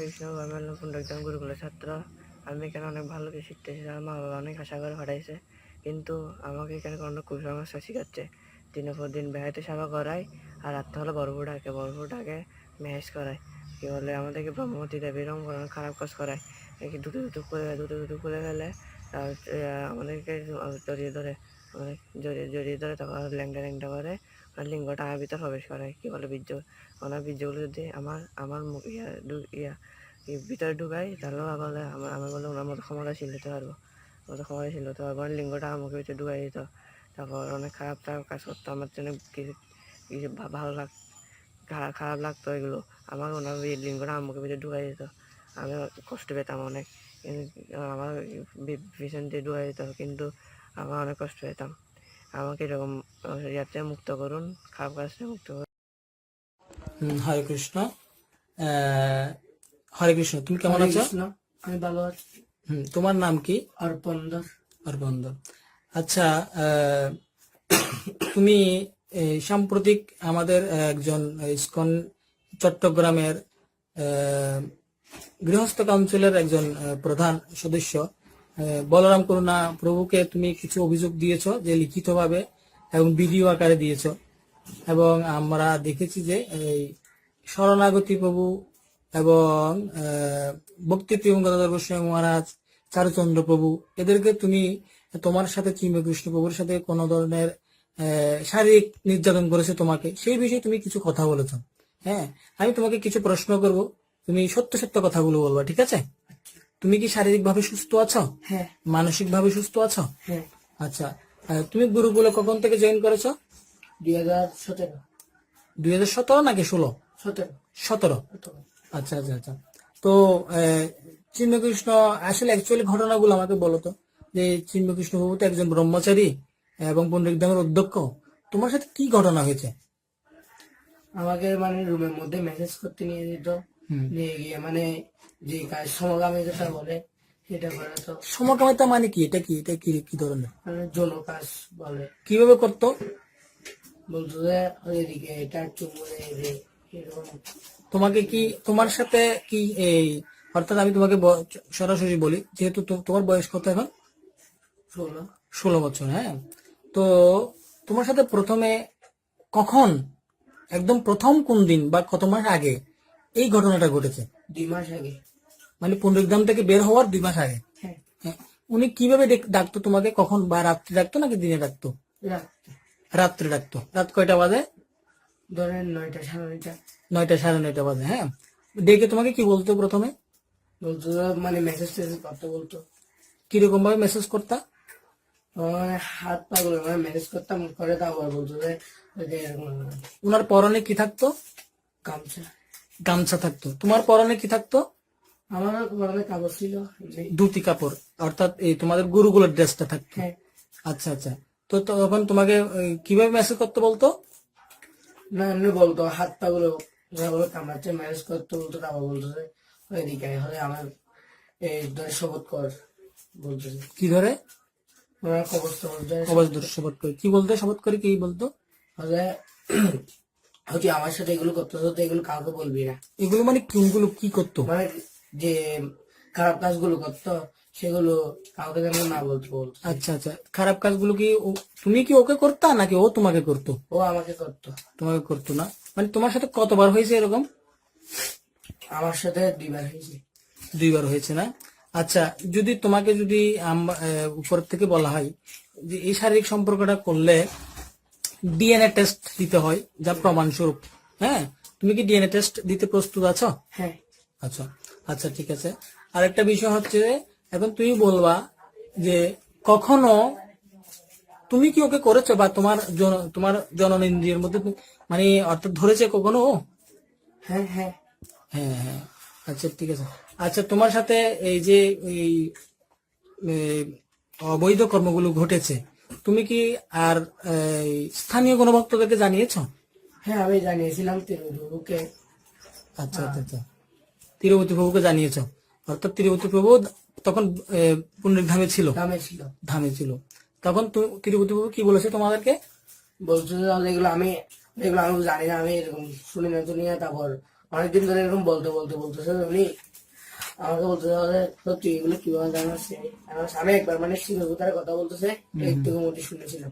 কৃষ্ণ আমি হলাম পুণ্ডরিকধাম গুরুকুলের ছাত্র। আমি এখানে অনেক ভালো কিছু শিখতেছি, আমার মা বাবা অনেক আশা করে পাঠাইছে। কিন্তু আমাকে এখানে কোনো কুসংস্কার শেখাচ্ছে। দিনের পর দিন বেড়াইতে সেবা করায় আর রাত্রে হলে বরফ ডাকে বরফ ডাকে মেহেজ করায় কি বলে, আমাদেরকে ব্রহ্মবতী দেবী এরকম কোনো খারাপ কাজ করায়। দুটো দুটো করে দুটো দুটো করে ফেলে আমাদেরকে জড়িয়ে ধরে। আমাদের জড়িয়ে জড়িয়ে ধরে তারপর ল্যাংটা ল্যাংটা করে। আর লিঙ্গটা আমার ভিতর প্রবেশ করে, কি বলে বীর্য? ওনার বীর্যগুলো যদি আমার আমার ইয়া ইয়া ভিতরে ঢুকাই তাহলেও বলে, আমার আমার বলে ওনার মতো ক্ষমতাশীল হতে পারব মতো ক্ষমতাশীল হতে পারব আর লিঙ্গটা মুখের ভিতরে ঢুকাই দিত। তারপর অনেক খারাপ খারাপ কাজ করতো। আমার জন্য কিছু কিছু ভালো লাগ, খারাপ খারাপ লাগতো এগুলো। আমার ওনার লিঙ্গটা মুখের ভিতরে ঢুকাই দিত। আমি কষ্ট পেতাম অনেক। আমার পিছন দিয়ে ঢুকাই দিত। কিন্তু আমার অনেক কষ্ট পেতাম আমাকে এরকম ইয়াতে মুক্ত করুন খারাপ কাজ থেকে মুক্ত করুন। হরে কৃষ্ণ। আহ, হরে কৃষ্ণ তুমি কেমন আছো? আমি ভালো আছি। হুম, তোমার নাম কি? অর্পন্দর অরবন্দ আচ্ছা আহ, তুমি এই, সাম্প্রতিক আমাদের একজন ইস্কন চট্টগ্রামের আহ, গৃহস্থ কাউন্সিলের একজন প্রধান সদস্য। আহ, বলরাম করুণা প্রভুকে তুমি কিছু অভিযোগ দিয়েছ যে লিখিতভাবে এবং ভিডিও আকারে দিয়েছ। এবং আমরা দেখেছি যে এই শরণাগতি প্রভু এবং ভক্তি গদাধর গোস্বামী মহারাজ, চারুচন্দ্র প্রভু, এদেরকে তুমি তোমার সাথে চিন্ময় কৃষ্ণ প্রভুর সাথে কোনো ধরনের শারীরিক নির্যাতন করেছে তোমাকে, সেই বিষয়ে তুমি কিছু কথা বলেছ। হ্যাঁ আমি তোমাকে কিছু প্রশ্ন করব। তুমি সত্য সত্য কথাগুলো বলবা, ঠিক আছে? তুমি কি শারীরিক ভাবে সুস্থ আছো? হ্যাঁ। মানসিক ভাবে সুস্থ আছো? হ্যাঁ। আচ্ছা তুমি গুরুকুলে কখন থেকে জয়েন করেছ? দুই হাজার সতেরো। দুই হাজার সতেরো নাকি ষোলো? সতেরো। সতেরো। আচ্ছা আচ্ছা আচ্ছা। তো চিন্মকৃষ্ণ আসলে অ্যাকচুয়ালি ঘটনাগুলো আমাকে বলো তো যে চিন্মকৃষ্ণ বাবু তো একজন ব্রহ্মচারী এবং পণ্ডিত ধামের অধ্যক্ষ। তোমার সাথে কি ঘটনা হয়েছে? আমাকে মানে রুমের মধ্যে মেসেজ করতে নিয়ে দিত নিয়ে গিয়ে মানে যে কাজ সমগামী যেটা বলে সেটা করে তো। সমকামিতা মানে কি? এটা কি? এটা কি? কি ধরনের? মানে যৌন কাজ বলে। কীভাবে করতো? বলতো যে এদিকে এটা চুমু এরকম। তোমাকে কি তোমার সাথে কি এই অর্থাৎ আমি তোমাকে সরাসরি বলি যেহেতু তোমার বয়স কত এখন? ষোলো। ষোলো বছর হ্যাঁ? তো তোমার সাথে প্রথমে কখন একদম প্রথম কোন দিন বা কত মাস আগে এই ঘটনাটা ঘটেছে? দুই মাস আগে। মানে পুনরুদ্ধাম থেকে বের হওয়ার দুই মাস আগে। হ্যাঁ। হ্যাঁ। উনি কীভাবে ডেক- ডাকতো তোমাকে? কখন? বা রাত্রে ডাকতো নাকি দিনে ডাকতো? রাত্রে। ডাকতো। রাত কয়টা বাজে? ধরেন নয়টা সাড়ে নয়টা। নয়টা সাড়ে নয়টা বাজে হ্যাঁ। ডেকে তোমাকে কি বলতো প্রথমে? বলতো মানে মেসেজ টেসেজ করতে বলতো। কীরকম ভাবে মেসেজ করতা হাত পা গুলো মানে ম্যানেজ করতাম করে তারপর বলতো যে উনার পরনে কি থাকতো? গামছা। গামছা থাকতো। তোমার পরনে কি থাকতো? আমার গরমে কাগজ ছিল। ধুতি কাপড় অর্থাৎ এই তোমাদের গুরুগুলোর ড্রেসটা থাকতো। হ্যাঁ। আচ্ছা আচ্ছা। তো তখন তোমাকে কীভাবে মেসেজ করতে বলতো? না এমনি বলতো হাত পা গুলো যেগুলো কামড়াচ্ছে ম্যানেজ করতে বলতো তারপর বলতো ওইদিকে হলে আমার এই ধরে শপথ কর বলতো কি ধরে? কবচ ধরে শপথ করে। কি বলতো? শপথ করে কি বলতো? হলে হচ্ছে আমার সাথে এগুলো করতে হতো এগুলো কাউকে বলবি না। এগুলো মানে কোনগুলো কি করতো? মানে যে খারাপ কাজগুলো করতো সেগুলো কাউকে যেন না বলতে বলতো। আচ্ছা আচ্ছা। খারাপ কাজগুলো কি তুমি কি ওকে করতা নাকি ও তোমাকে করতো? ও আমাকে করতো। তোমাকে করতো না। মানে তোমার সাথে কতবার হয়েছে এরকম? আমার সাথে দুইবার হয়েছে। দুইবার হয়েছে না? আচ্ছা যদি তোমাকে যদি উপর থেকে বলা হয় যে এই শারীরিক সম্পর্কটা করলে ডিএনএ টেস্ট দিতে হয় যা প্রমাণ স্বরূপ হ্যাঁ? তুমি কি ডিএনএ টেস্ট দিতে প্রস্তুত আছো? হ্যাঁ। আচ্ছা। আচ্ছা ঠিক আছে। আরেকটা বিষয় হচ্ছে এখন তুমি বলবা যে কখনো তুমি কি ওকে করেছ বা তোমার তোমার জননেন্দ্রিয়ের মধ্যে মানে অর্থাৎ ধরেছে কখনো? হ্যাঁ হ্যাঁ। হ্যাঁ হ্যাঁ। আচ্ছা ঠিক আছে। আচ্ছা তোমার সাথে এই যে এই অবৈধ কর্মগুলো ঘটেছে তুমি কি আর এই, স্থানীয় কোনো ভক্তদেরকে জানিয়েছো? হ্যাঁ আমি জানিয়েছিলাম ওকে আচ্ছা আচ্ছা আচ্ছা। তিরুপতি প্রভুকে জানিয়েছো। অর্থাৎ তিরুপতি প্রভু তখন পুণ্যের ধামে ছিল। ধামে ছিল। তখন তিরুপতি প্রভু কি বলেছে তোমাদেরকে? বলছো যে তাহলে এগুলো আমি এগুলো আমি জানি না আমি এরকম শুনি না শুনি না। তারপর অনেকদিন ধরে এরকম বলতে বলতে বলতেছে উনি আমাকে বলতেছে যে, তো তুই এগুলো কীভাবে জানাস আমি একবার মানে শিবতার কথা বলতেছে একটু মধ্যে শুনেছিলাম।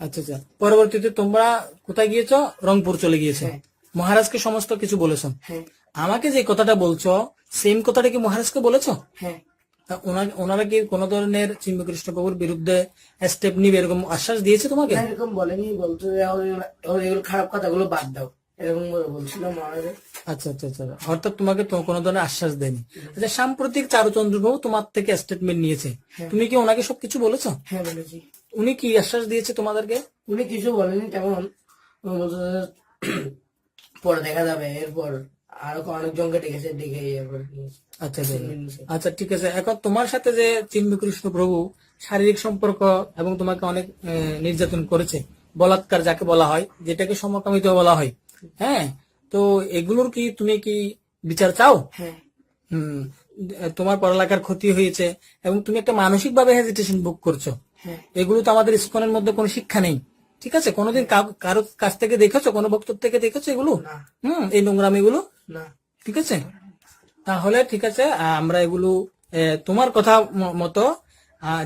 আচ্ছা আচ্ছা। পরবর্তীতে তোমরা কোথায় গিয়েছো? রংপুর চলে গিয়েছো। হ্যাঁ। মহারাজকে সমস্ত কিছু বলেছ। হ্যাঁ। আমাকে যে কথাটা বলছো সেম কথাটা কি মহারাজকে বলেছ? হ্যাঁ। ওনারা কি কোন ধরনের চিন্মকৃষ্ণ প্রভুর বিরুদ্ধে স্টেপ নিবে এরকম আশ্বাস দিয়েছে তোমাকে? এরকম বলেনি বলতো এগুলো খারাপ কথাগুলো বাদ দাও এরকম বলছিল মহারাজ। আচ্ছা আচ্ছা আচ্ছা অর্থাৎ তোমাকে তো কোনো ধরনের আশ্বাস দেয়নি। আচ্ছা সাম্প্রতিক চারুচন্দ্র তোমার থেকে স্টেটমেন্ট নিয়েছে। তুমি কি ওনাকে সবকিছু বলেছ? হ্যাঁ বলেছি। উনি কি আশ্বাস দিয়েছে তোমাদেরকে? উনি কিছু বলেনি তেমন পরে দেখা যাবে এরপর আরও অনেকজনকে ডেকেছে ডেকে আচ্ছা আচ্ছা। আচ্ছা। ঠিক আছে। এখন তোমার সাথে যে চিন্মকৃষ্ণ প্রভু শারীরিক সম্পর্ক এবং তোমাকে অনেক নির্যাতন করেছে বলাৎকার যাকে বলা হয় যেটাকে সমকামিত বলা হয় হ্যাঁ? তো এগুলোর কি তুমি কি বিচার চাও? হ্যাঁ। হুম তোমার পড়ালেখার ক্ষতি হয়েছে এবং তুমি একটা মানসিক ভাবে হেজিটেশন বুক করছ। হ্যাঁ। এগুলো তো আমাদের ইস্কনের মধ্যে কোনো শিক্ষা নেই। ঠিক আছে? কোনোদিন কারও কাছ থেকে দেখেছ? কোনো বক্তব্য থেকে দেখেছ এগুলো? হম এই নোংরামি গুলো না, ঠিক আছে? তাহলে ঠিক আছে আমরা এগুলো তোমার কথা মতো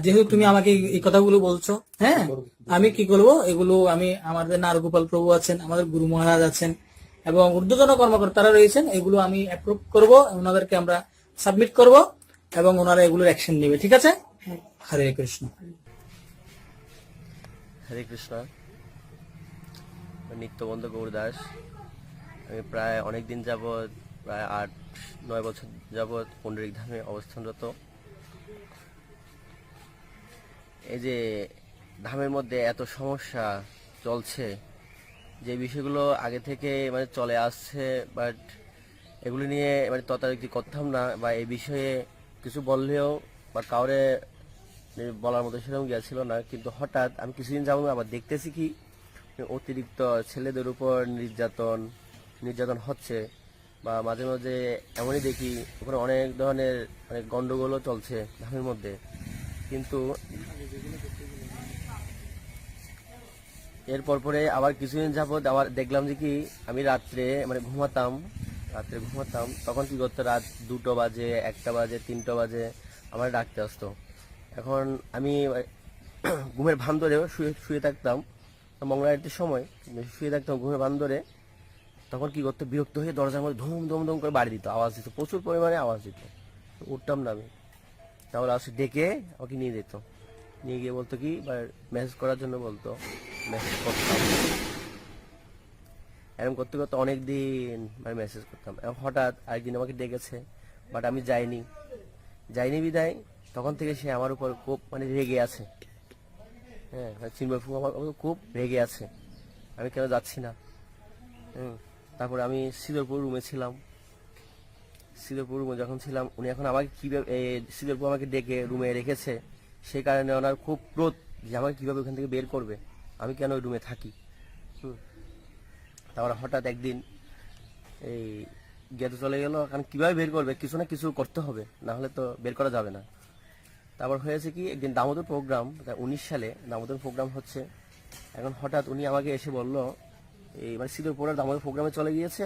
যেহেতু তুমি আমাকে এই- কথাগুলো বলছো হ্যাঁ? আমি কি করব? এগুলো আমি আমাদের নারগোপাল প্রভু আছেন, আমাদের গুরু মহারাজ আছেন, এবং ঊর্ধ্বতন কর্মকর্তারা রয়েছেন, এগুলো আমি অ্যাপ্রুভ করব, ওনাদেরকে আমরা সাবমিট করব, এবং ওনারা এগুলোর অ্যাকশন নেবে, ঠিক আছে? হরে কৃষ্ণ। হরে কৃষ্ণ। নিত্যবন্ধ গৌরদাস আমি প্রায় অনেক দিন যাবৎ, প্রায় আট, নয় বছর যাবৎ পণ্ডরিক ধামে অবস্থানরত। এই যে ধামের মধ্যে এত সমস্যা চলছে, যে বিষয়গুলো আগে থেকে মানে চলে আসছে বাট এগুলো নিয়ে মানে তদারকি করতাম না, বা এই বিষয়ে কিছু বললেও বা কাউরে বলার মতো সেরকম গিয়েছিল না, কিন্তু হঠাৎ আমি কিছুদিন যাব আবার দেখতেছি কি, অতিরিক্ত ছেলেদের উপর নির্যাতন নির্যাতন হচ্ছে বা মাঝে মাঝে এমনই দেখি ওখানে অনেক ধরনের মানে গন্ডগোলও চলছে ধামের মধ্যে। কিন্তু এরপর পরে আবার কিছুদিন যাবত আবার দেখলাম যে কি আমি রাত্রে মানে ঘুমাতাম, রাত্রে ঘুমাতাম, তখন কি করতো? রাত দুটো বাজে, একটা বাজে, তিনটা বাজে, আমার ডাকতে আসতো। এখন আমি ঘুমের ভান ধরে শুয়ে শুয়ে থাকতাম। মঙ্গলারতির সময়, শুয়ে থাকতাম ঘুমের ভান ধরে। তখন কি করতো? বিরক্ত হয়ে দরজার মধ্যে ধুম ধুম ধুম করে বাড়ি দিত। আওয়াজ দিত, প্রচুর পরিমাণে আওয়াজ দিত। উঠতাম না আমি। তারপর আসে ডেকে আমাকে নিয়ে যেত। নিয়ে গিয়ে বলতো কি মেসেজ করার জন্য বলতো মেসেজ করতাম। এরকম করতে করতে অনেক দিন মানে মেসেজ করতাম। হঠাৎ আরেকদিন আমাকে ডেকেছে বাট আমি যাইনি। যাইনি বিদায়, তখন থেকে সে আমার উপর খুব মানে রেগে আছে। হ্যাঁ মানে চিন্ময় ফুফু আমার খুব রেগে আছে। আমি কেন যাচ্ছি না? হুম। তারপরে আমি সিদরপুর রুমে ছিলাম। সিদরপুর রুমে যখন ছিলাম, উনি এখন আমাকে কীভাবে সিদরপুর আমাকে ডেকে রুমে রেখেছে। সেই কারণে ওনার খুব ক্রোধ যে আমাকে কীভাবে ওখান থেকে বের করবে, আমি কেন ওই রুমে থাকি? তারপরে হঠাৎ একদিন এই গেতে চলে গেল, কারণ কীভাবে বের করবে? কিছু না কিছু করতে হবে, না হলে তো বের করা যাবে না। তারপর হয়েছে কি, একদিন দামোদর প্রোগ্রাম উনিশ সালে দামোদর প্রোগ্রাম হচ্ছে। এখন হঠাৎ উনি আমাকে এসে বলল এই মানে সিদ্ধপুরের দামোদর প্রোগ্রামে চলে গিয়েছে।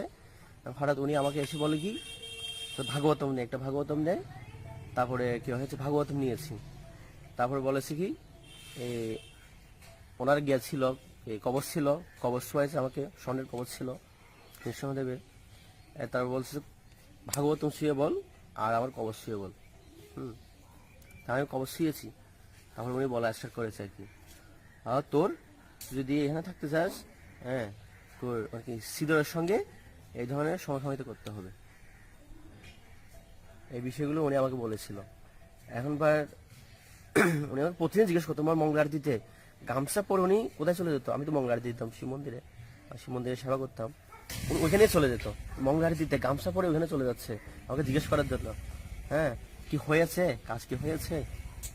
হঠাৎ উনি আমাকে এসে বলে কি, তো ভাগবতম নেই একটা ভাগবতম নেয়, তারপরে কি হয়েছে ভাগবতম নিয়েছি। তারপরে বলেছে কি ওনার গিয়েছিল এই কবচ ছিল, কবচ হয়েছে আমাকে, স্বর্ণের কবচ ছিল নৃসিংহদেবের তারপর বলছে, ভাগবতম শুয়ে বল, আর আমার কবচ শুয়ে বল। হুম, তা আমি কবচ শুয়েছি তারপর উনি বলা স্টার্ট করেছে আর কি। আর তোর, যদি এখানে থাকতে চাস হ্যাঁ সিদরের সঙ্গে এই ধরনের সমসাময়িত করতে হবে। এই বিষয়গুলো উনি আমাকে বলেছিল। এখন উনি আমাকে প্রতিদিন জিজ্ঞেস করতো আমার মঙ্গল আরতিতে গামছা পরে উনি কোথায় চলে যেত? আমি তো মঙ্গল আরতি দিতাম শিব মন্দিরে। শিব মন্দিরে সেবা করতাম। উনি ওইখানেই চলে যেত। মঙ্গল আরতিতে গামছা পরে ওইখানে চলে যাচ্ছে। আমাকে জিজ্ঞেস করার জন্য হ্যাঁ কি হয়েছে? কাজ কি হয়েছে?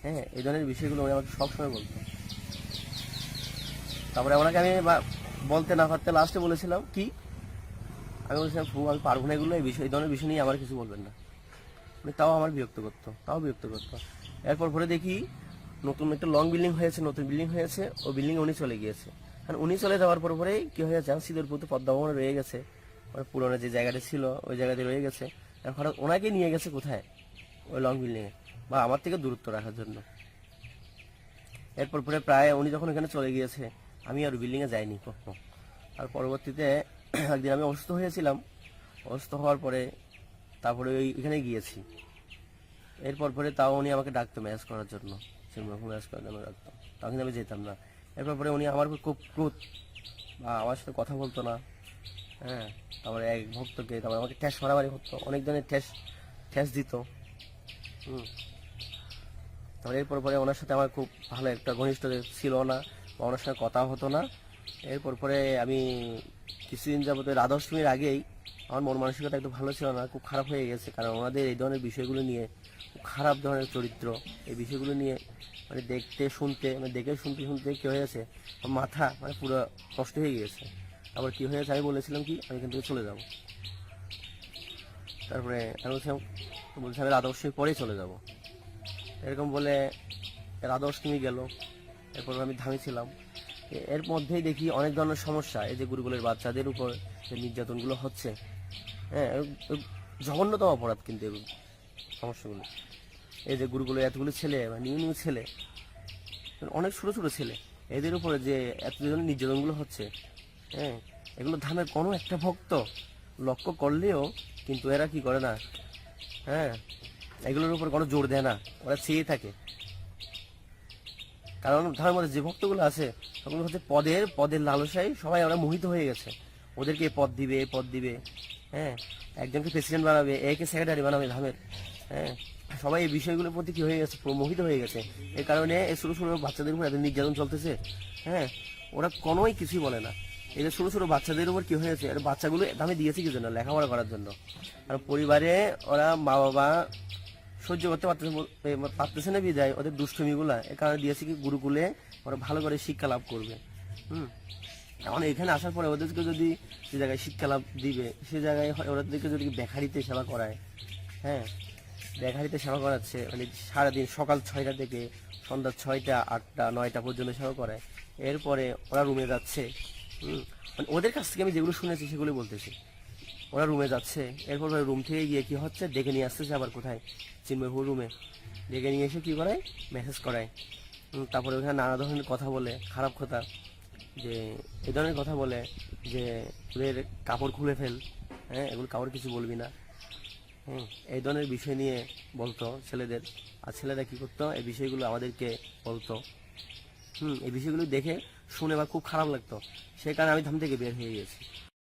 হ্যাঁ এই ধরনের বিষয়গুলো উনি আমাকে সবসময় বলতো। তারপরে ওনাকে আমি বলতে না পারতে লাস্টে বলেছিলাম, কি? আমি বলছিলাম ফু আমি পারব না এগুলো, এই বিষয়, এই ধরনের বিষয় নিয়ে আমার কিছু বলবেন না। উনি তাও আমার বিরক্ত করতো, তাও বিরক্ত করতো। এরপর পরে দেখি নতুন একটা লং বিল্ডিং হয়েছে, নতুন বিল্ডিং হয়েছে, ও বিল্ডিং উনি চলে গিয়েছে। আর উনি চলে যাওয়ার পর পরেই কি হয়েছে সিদুরপুর তো পদ্মা রয়ে গেছে ওর পুরোনো যে জায়গাটা ছিল, ওই জায়গাতে রয়ে গেছে। এখন হঠাৎ ওনাকে নিয়ে গেছে কোথায়? ওই লং বিল্ডিংয়ে বা আমার থেকে দূরত্ব রাখার জন্য। এরপর পরে প্রায় উনি যখন এখানে চলে গিয়েছে আমি আর বিল্ডিংয়ে যাইনি কখনো। আর পরবর্তীতে একদিন আমি অসুস্থ হয়েছিলাম। অসুস্থ হওয়ার পরে তারপরে ওই এখানে গিয়েছি। এরপর পরে তাও উনি আমাকে ডাকতো ম্যাচ করার জন্য। সিনেমা ম্যাচ করার জন্য ডাকতো। তখন আমি যেতাম না। এরপর পরে উনি আমার খুব ক্রোধ। বা আমার সাথে কথা বলতো না। হ্যাঁ তারপরে এক ভক্তকে তারপরে আমাকে ঠ্যাস মারামারি করতো। অনেক ধরনের ঠ্যাস ঠ্যাস দিত। হুম। তারপরে এরপর পরে ওনার সাথে আমার খুব ভালো একটা ঘনিষ্ঠ ছিল না। বা সঙ্গে কথা হতো না। এরপর পরে আমি কিছুদিন যাবত রাধাষ্টমীর আগেই আমার মন মানসিকতা একটু ভালো ছিল না, খুব খারাপ হয়ে গেছে। কারণ ওনাদের এই ধরনের বিষয়গুলো নিয়ে খুব খারাপ ধরনের চরিত্র, এই বিষয়গুলো নিয়ে মানে দেখতে, শুনতে মানে দেখে শুনতে শুনতে কি হয়েছে আমার মাথা মানে পুরো নষ্ট হয়ে গিয়েছে। আবার কি হয়েছে আমি বলেছিলাম কি, আমি এখান থেকে চলে যাব। তারপরে আমি বলছিলাম বলছি আমি রাধা অষ্টমীর পরেই চলে যাব। এরকম বলে রাধা অষ্টমী গেল। এরপর আমি ধামিছিলাম এ- এর মধ্যেই দেখি অনেক ধরনের সমস্যা, এই যে গুরুকুলের বাচ্চাদের উপর যে নির্যাতনগুলো হচ্ছে। হ্যাঁ জঘন্যতম অপরাধ কিন্তু এগুলো, সমস্যাগুলো। এই যে গুরুকুলের এতগুলো ছেলে, বা নিউ নিউ ছেলে, অনেক ছোটো ছোটো ছেলে, এদের উপরে যে এত ধরনের নির্যাতনগুলো হচ্ছে হ্যাঁ এগুলো ধামের কোনো একটা ভক্ত লক্ষ্য করলেও কিন্তু এরা কি করে না? হ্যাঁ এগুলোর উপর কোনো জোর দেয় না, ওরা চেয়ে থাকে। কারণ ধর্মের মধ্যে যে ভক্তগুলো আছে সেগুলো হচ্ছে পদের পদের লালসায় সবাই ওরা মোহিত হয়ে গেছে। ওদেরকে পদ দিবে, এ পদ দিবে হ্যাঁ? একজনকে প্রেসিডেন্ট বানাবে, একে সেক্রেটারি বানাবে ধামের হ্যাঁ? সবাই এই বিষয়গুলোর প্রতি কী হয়ে গেছে? পুরো মোহিত হয়ে গেছে। এই কারণে এই ছোটো ছোটো বাচ্চাদের উপর এত নির্যাতন চলতেছে হ্যাঁ? ওরা কোনোই কিছুই বলে না। যে ছোটো ছোটো বাচ্চাদের উপর কি হয়েছে? আর বাচ্চাগুলো দামে দিয়েছে কি জন্য? লেখাপড়া করার জন্য। আর পরিবারে ওরা মা বাবা সহ্য করতে পারতেছে পারতেছে না বিদায়, ওদের দুষ্টমিগুলা। এ কারণে দিয়েছে কি, গুরুকুলে ওরা ভালো করে শিক্ষা লাভ করবে। হুম? এখন এখানে আসার পরে ওদেরকে যদি যে জায়গায় শিক্ষা লাভ দিবে, সে জায়গায় ওদেরকে যদি বেকারিতে সেবা করায় হ্যাঁ? বেকারিতে সেবা করাচ্ছে মানে সারাদিন সকাল ছয়টা থেকে সন্ধ্যা ছয়টা, আটটা, নয়টা পর্যন্ত সেবা করায়। এরপরে ওরা রুমে যাচ্ছে। হুম? মানে ওদের কাছ থেকে আমি যেগুলো শুনেছি সেগুলো বলতেছি। ওরা রুমে যাচ্ছে। এরপর রুম থেকে গিয়ে কি হচ্ছে? ডেকে নিয়ে আসতেছে আবার কোথায়? চিন্ময়পুর রুমে ডেকে নিয়ে এসে কি করায় মেসেজ করায়। তারপরে ওখানে নানা ধরনের কথা বলে। খারাপ কথা। যে এই ধরনের কথা বলে যে ওদের কাপড় খুলে ফেল। হ্যাঁ এগুলো কাপড় কিছু বলবি না। হুম, এই ধরনের বিষয় নিয়ে বলতো ছেলেদের। আর ছেলেরা কি করতো? এই বিষয়গুলো আমাদেরকে বলতো। হুম, এই বিষয়গুলো দেখে শুনে আমার খুব খারাপ লাগতো। সেই কারণে আমি ধাম থেকে বের হয়ে গেছি